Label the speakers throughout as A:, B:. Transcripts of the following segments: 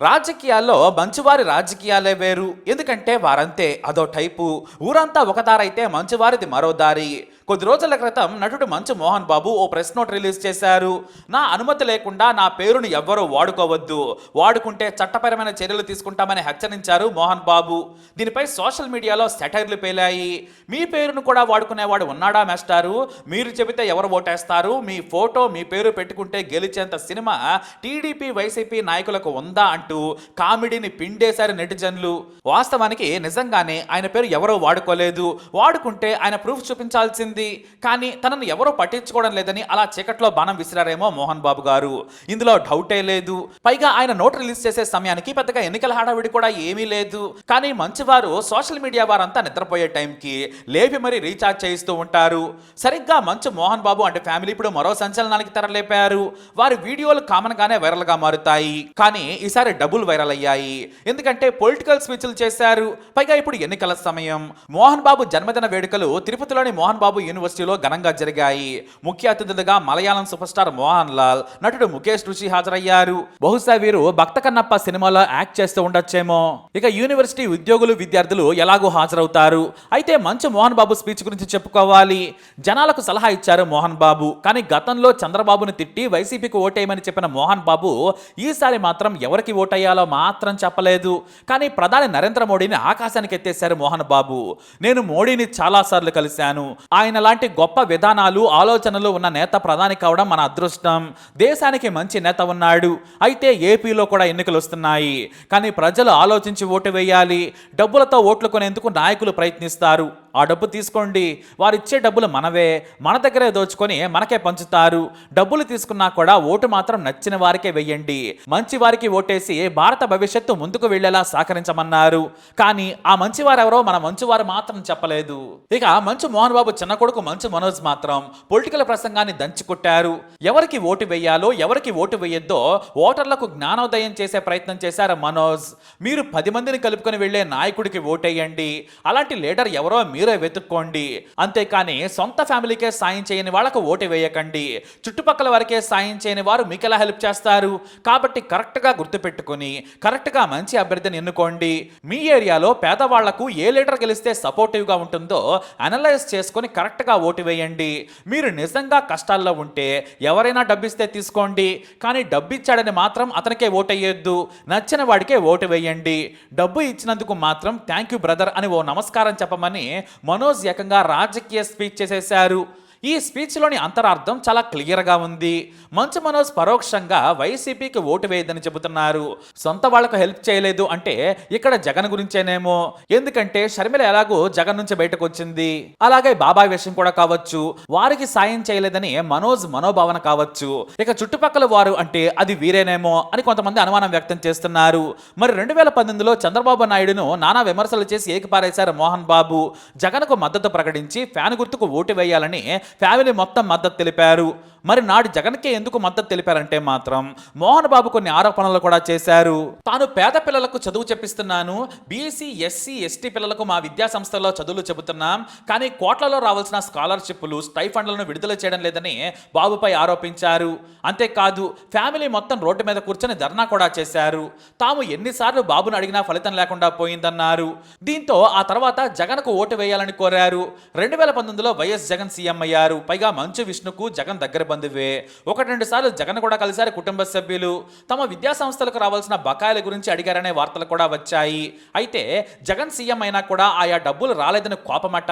A: రాజకీయాల్లో మంచివారి రాజకీయాలే వేరు. ఎందుకంటే వారంతే అదో టైపు. ఊరంతా ఒక దారైతే మంచివారిది మరో దారి. కొద్ది రోజుల క్రితం నటుడు మంచు మోహన్ బాబు ఓ ప్రెస్ నోట్ రిలీజ్ చేశారు. నా అనుమతి లేకుండా నా పేరును ఎవ్వరూ వాడుకోవద్దు. వాడుకుంటే చట్టపరమైన చర్యలు తీసుకుంటామని హెచ్చరించారు మోహన్ బాబు. దీనిపై సోషల్ మీడియాలో సెటైర్లు పేలాయి. మీ పేరును కూడా వాడుకునేవాడు ఉన్నాడా మేస్టారు? మీరు చెబితే ఎవరు ఓటేస్తారు? మీ ఫోటో మీ పేరు పెట్టుకుంటే గెలిచేంత సినిమా టీడీపీ వైసీపీ నాయకులకు ఉందా అంటూ కామెడీని పిండేశారు నెటిజన్లు. వాస్తవానికి నిజంగానే ఆయన పేరు ఎవరో వాడుకోలేదు. వాడుకుంటే ఆయన ప్రూఫ్ చూపించాల్సింది కానీ తనను ఎవరో పట్టించుకోవడం లేదని అలా చీకట్లో బాణం విసిరారేమో మోహన్ బాబు గారు. ఇందులో డౌటే లేదు. పైగా ఆయన నోట్ రిలీజ్ చేసే సమయానికి పెద్దగా ఎన్నికల హడావిడి కూడా ఏమీ లేదు. కానీ మంచివారు సోషల్ మీడియా వారంతా నిద్రపోయే టైంకి లేపి మరీ రీఛార్జ్ చేయిస్తూ ఉంటారు. సరిగ్గా మంచు మోహన్ బాబు అంటే ఫ్యామిలీ ఇప్పుడు మరో సంచలనానికి తెరలేపారు. వారి వీడియోలు కామన్ గానే వైరల్గా మారుతాయి. కానీ ఈసారి డబుల్ వైరల్ అయ్యాయి. ఎందుకంటే పొలిటికల్ స్పీచ్లు చేశారు. పైగా ఇప్పుడు ఎన్నికల సమయం. మోహన్ బాబు జన్మదిన వేడుకలు తిరుపతిలోని మోహన్ బాబు యూనివర్సిటీలో ఘనంగా జరిగాయి. ముఖ్య అతిథులుగా మలయాళం సూపర్ స్టార్ మోహన్ లాల్ నటుడు ముఖేష్ రుచి హాజరయ్యారు. బహుశా వీరు భక్త కన్నప్ప సినిమాలో యాక్ట్ చేస్తూ ఉండొచ్చేమో. ఇక యూనివర్సిటీ ఉద్యోగులు విద్యార్థులు ఎలాగో హాజరవుతారు? అయితే మంచు మోహన్ బాబు స్పీచ్ గురించి చెప్పుకోవాలి. జనాలకు సలహా ఇచ్చారు మోహన్ బాబు. కానీ గతంలో చంద్రబాబును తిట్టి వైసీపీకి ఓటేయమని చెప్పిన మోహన్ బాబు ఈసారి మాత్రం ఎవరికి ఓటేయాలో మాత్రం చెప్పలేదు. కానీ ప్రధాని నరేంద్ర మోడీని ఆకాశానికి ఎత్తేశారు మోహన్ బాబు. నేను మోడీని చాలాసార్లు కలిశాను. ఆయన లాంటి గొప్ప విధానాలు ఆలోచనలు ఉన్న నేత ప్రధాని కావడం మన అదృష్టం. దేశానికి మంచి నేత ఉన్నాడు. అయితే ఏపీలో కూడా ఎన్నికలు వస్తున్నాయి. కానీ ప్రజలు ఆలోచించి ఓటు వేయాలి. డబ్బులతో ఓట్లు కొనేందుకు నాయకులు ప్రయత్నిస్తారు. ఆ డబ్బు తీసుకోండి. వారు ఇచ్చే డబ్బులు మనవే. మన దగ్గరే దోచుకొని మనకే పంచుతారు. డబ్బులు తీసుకున్నా కూడా ఓటు మాత్రం నచ్చిన వారికే వెయ్యండి మంచి వారికి ఓటేసి భారత భవిష్యత్తు ముందుకు వెళ్ళేలా సహకరించమన్నారు. కానీ ఆ మంచివారు ఎవరో మన మంచివారు మాత్రం చెప్పలేదు. ఇక మంచు మోహన్ బాబు చిన్న కొడుకు మంచు మనోజ్ మాత్రం పొలిటికల్ ప్రసంగాన్ని దంచుకుట్టారు ఎవరికి ఓటు వేయాలో ఎవరికి ఓటు వేయొద్దో ఓటర్లకు జ్ఞానోదయం చేసే ప్రయత్నం చేశారు మనోజ్. మీరు పది మందిని కలుపుకొని వెళ్ళే నాయకుడికి ఓటేయండి. అలాంటి లీడర్ ఎవరో మీరు వెతుక్కోండి. అంతేకాని సొంత ఫ్యామిలీకే సాయం చేయని వాళ్ళకు ఓటు వేయకండి. చుట్టుపక్కల వారికే సాయం చేయని వారు మీకు ఎలా హెల్ప్ చేస్తారు? కాబట్టి కరెక్ట్గా గుర్తుపెట్టుకుని కరెక్ట్గా మంచి అభ్యర్థిని ఎన్నుకోండి. మీ ఏరియాలో పేదవాళ్ళకు ఏ లీడర్ గెలిస్తే సపోర్టివ్గా ఉంటుందో అనలైజ్ చేసుకొని కరెక్ట్గా ఓటు వేయండి. మీరు నిజంగా కష్టాల్లో ఉంటే ఎవరైనా డబ్బిస్తే తీసుకోండి. కానీ డబ్బు ఇచ్చాడని మాత్రం అతనికే ఓటు నచ్చిన వాడికే ఓటు వేయండి. డబ్బు ఇచ్చినందుకు మాత్రం థ్యాంక్ యూ బ్రదర్ అని ఓ నమస్కారం చెప్పమని మనోజ్ ఏకంగా రాజకీయ స్పీచ్ చేసేశారు. ఈ స్పీచ్లోని అంతరార్థం చాలా క్లియర్గా ఉంది. మంచు మనోజ్ పరోక్షంగా వైసీపీకి ఓటు వేయదని చెబుతున్నారు. సొంత వాళ్ళకు హెల్ప్ చేయలేదు అంటే ఇక్కడ జగన్ గురించేనేమో. ఎందుకంటే షర్మిల ఎలాగో జగన్ నుంచి బయటకు వచ్చింది అలాగే బాబాయ్ విషయం కూడా కావచ్చు. వారికి సాయం చేయలేదని మనోజ్ మనోభావన కావచ్చు. ఇక చుట్టుపక్కల వారు అంటే అది వీరేనేమో అని కొంతమంది అనుమానం వ్యక్తం చేస్తున్నారు. మరి రెండు వేల పంతొమ్మిదిలో చంద్రబాబు నాయుడును నానా విమర్శలు చేసి ఏకిపారేశారు మోహన్ బాబు. జగన్కు మద్దతు ప్రకటించి ఫ్యాన్ గుర్తుకు ఓటు వేయాలని ఫ్యామిలీ మొత్తం మద్దతు తెలిపారు. మరి నాడు జగన్కే ఎందుకు మద్దతు తెలిపారంటే మాత్రం మోహన్ బాబు కొన్ని ఆరోపణలు కూడా చేశారు. తాను పేద పిల్లలకు చదువు చెప్పిస్తున్నాను. బీసీ ఎస్సీ ఎస్టీ పిల్లలకు మా విద్యా సంస్థల్లో చదువులు చెబుతున్నాం. కానీ కోట్లలో రావాల్సిన స్కాలర్షిప్లు స్టైఫండ్లను విడుదల చేయడం లేదని బాబుపై ఆరోపించారు. అంతేకాదు ఫ్యామిలీ మొత్తం రోడ్డు మీద కూర్చొని ధర్నా కూడా చేశారు. తాము ఎన్నిసార్లు బాబును అడిగినా ఫలితం లేకుండా పోయిందన్నారు. దీంతో ఆ తర్వాత జగన్కు ఓటు వేయాలని కోరారు. రెండు వేల పంతొమ్మిదిలో వైఎస్ జగన్ సీఎం అయ్యారు. పైగా మంచు విష్ణుకు జగన్ దగ్గర బంధువే. ఒకటి రెండు సార్లు జగన్ కూడా కలిశారు కుటుంబ సభ్యులు. తమ విద్యా సంస్థలకు రావాల్సిన బకాయిల గురించి అడిగారనే వార్తలు కూడా వచ్చాయి. అయితే జగన్ సీఎం అయినా కూడా ఆయా డబ్బులు రాలేదని కోపమట.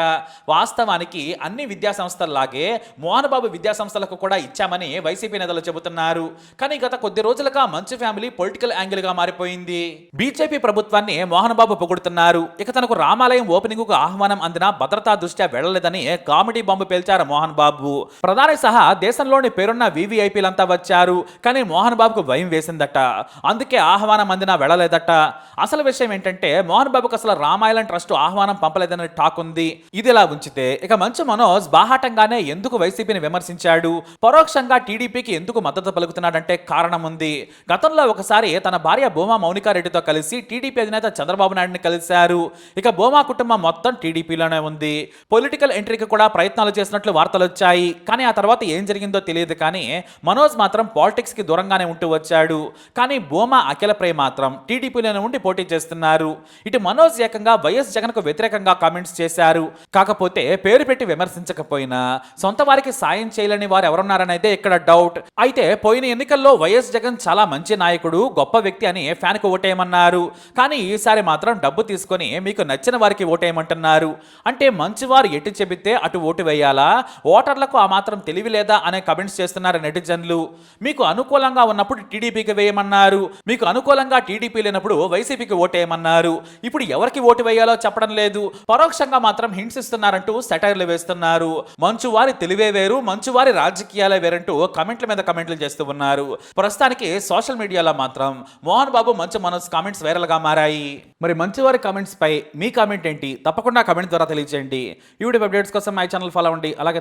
A: వాస్తవానికి అన్ని విద్యా సంస్థల్లాగే మోహన్ బాబు విద్యా సంస్థలకు కూడా ఇచ్చామని వైసీపీ నేతలు చెబుతున్నారు. కానీ గత కొద్ది రోజులుగా మంచు ఫ్యామిలీ పొలిటికల్ యాంగిల్గా మారిపోయింది. బీజేపీ ప్రభుత్వాన్ని మోహన్ బాబు పొగుడుతున్నారు. ఇక తనకు రామాలయం ఓపెనింగ్కు ఆహ్వానం అందినా భద్రతా దృష్ట్యా వెళ్ళలేదని కామెడీ బాంబు పేల్చారు మోహన్ బాబు. ప్రధాని సహా దేశంలోని పేరున్న వీవీఐపీలంతా వచ్చారు. కానీ మోహన్ బాబుకు భయం వేసిందట. అందుకే ఆహ్వానం అందినా వెళ్ళలేదట. అసలు విషయం ఏంటంటే మోహన్ బాబుకు అసలు రామాయణం ట్రస్ట్ ఆహ్వానం పంపలేదని టాక్ ఉంది. ఇది ఇలా ఉంచితే ఇక మంచు మనోజ్ బాహాటంగానే ఎందుకు వైసీపీని విమర్శించాడు? పరోక్షంగా టీడీపీకి ఎందుకు మద్దతు పలుకుతున్నాడంటే కారణం ఉంది. గతంలో ఒకసారి తన భార్య భూమా మౌనికారెడ్డితో కలిసి టీడీపీ అధినేత చంద్రబాబు నాయుడిని కలిశారు. ఇక భూమా కుటుంబం మొత్తం టీడీపీలోనే ఉంది. పొలిటికల్ ఎంట్రీకి కూడా ప్రయత్నాలు చేసినట్లు వార్తలు వచ్చాయి కానీ ఆ తర్వాత ఏం జరిగిందో తెలియదు కానీ మనోజ్ మాత్రం పాలిటిక్స్కి దూరంగానే ఉంటూ వచ్చాడు. కానీ భూమా అఖిల మాత్రం టీడీపీలోనే ఉండి పోటీ చేస్తున్నారు. ఇటు మనోజ్ ఏకంగా వైఎస్ జగన్కు వ్యతిరేకంగా కామెంట్స్ చేశారు. కాకపోతే పేరు పెట్టి విమర్శించకపోయినా సొంత వారికి సాయం చేయలేని వారు ఎవరున్నారని అయితే ఇక్కడ డౌట్. అయితే పోయిన ఎన్నికల్లో వైఎస్ జగన్ చాలా మంచి నాయకుడు గొప్ప వ్యక్తి అని ఫ్యాన్కు ఓటేయమన్నారు. కానీ ఈసారి మాత్రం డబ్బు తీసుకొని మీకు నచ్చిన వారికి ఓటేయమంటున్నారు. అంటే మంచివారు ఎటు చెబితే అటు ఓటు వేయాలా? ఓటర్లకు ఆ మాత్రం తెలివి లేదా అనే కమెంట్స్ చేస్తున్నారు నెటిజన్లు. మీకు అనుకూలంగా ఉన్నప్పుడు టీడీపీకి వేయమన్నారు. మీకు అనుకూలంగా టీడీపీ లేనప్పుడు వైసీపీకి ఓటేయమన్నారు. ఇప్పుడు ఎవరికి ఓటు వేయాలో చెప్పడం లేదు. పరోక్షంగా మాత్రం హింసిస్తున్నారంటూ సెటైర్లు వేస్తున్నారు. మంచువారి తెలివే వేరు మంచువారి రాజకీయాలే వేరంటూ కమెంట్ల మీద కమెంట్లు చేస్తూ ఉన్నారు. ప్రస్తుతానికి సోషల్ మీడియాలో మాత్రం మోహన్ బాబు మంచు మనోజ్ కామెంట్స్ వైరల్గా మారాయి. మరి మంచివారి కామెంట్స్ పై మీ కామెంట్ ఏంటి? తప్పకుండా కామెంట్ ద్వారా తెలియజేయండి. యూట్యూబ్ అప్డేట్స్ కోసం మై ఛానల్ ఫాలో అవ్వండి. అలాగే